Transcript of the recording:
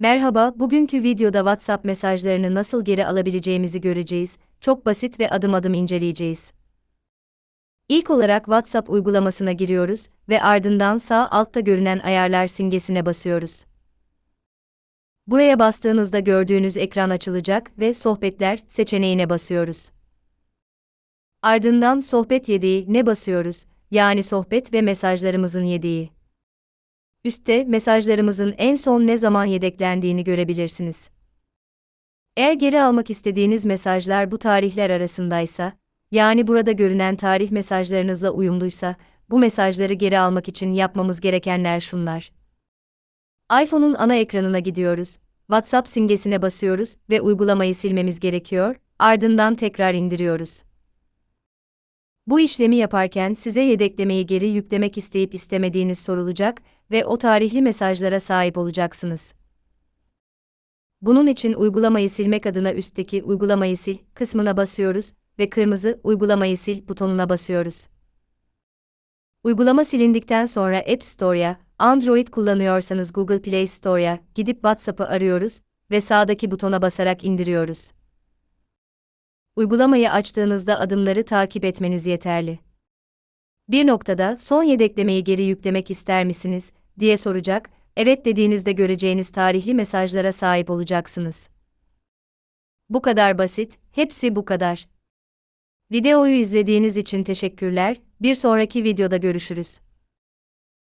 Merhaba, bugünkü videoda WhatsApp mesajlarını nasıl geri alabileceğimizi göreceğiz. Çok basit ve adım adım inceleyeceğiz. İlk olarak WhatsApp uygulamasına giriyoruz ve ardından sağ altta görünen ayarlar simgesine basıyoruz. Buraya bastığınızda gördüğünüz ekran açılacak ve sohbetler seçeneğine basıyoruz. Ardından sohbet yedeği ne basıyoruz? Yani sohbet ve mesajlarımızın yedeği. Üstte mesajlarımızın en son ne zaman yedeklendiğini görebilirsiniz. Eğer geri almak istediğiniz mesajlar bu tarihler arasındaysa, yani burada görünen tarih mesajlarınızla uyumluysa, bu mesajları geri almak için yapmamız gerekenler şunlar. iPhone'un ana ekranına gidiyoruz, WhatsApp simgesine basıyoruz ve uygulamayı silmemiz gerekiyor, ardından tekrar indiriyoruz. Bu işlemi yaparken size yedeklemeyi geri yüklemek isteyip istemediğiniz sorulacak ve o tarihli mesajlara sahip olacaksınız. Bunun için uygulamayı silmek adına üstteki uygulamayı sil kısmına basıyoruz ve kırmızı uygulamayı sil butonuna basıyoruz. Uygulama silindikten sonra App Store'ya, Android kullanıyorsanız Google Play Store'ya gidip WhatsApp'ı arıyoruz ve sağdaki butona basarak indiriyoruz. Uygulamayı açtığınızda adımları takip etmeniz yeterli. Bir noktada son yedeklemeyi geri yüklemek ister misiniz diye soracak. Evet dediğinizde göreceğiniz tarihli mesajlara sahip olacaksınız. Bu kadar basit, hepsi bu kadar. Videoyu izlediğiniz için teşekkürler. Bir sonraki videoda görüşürüz.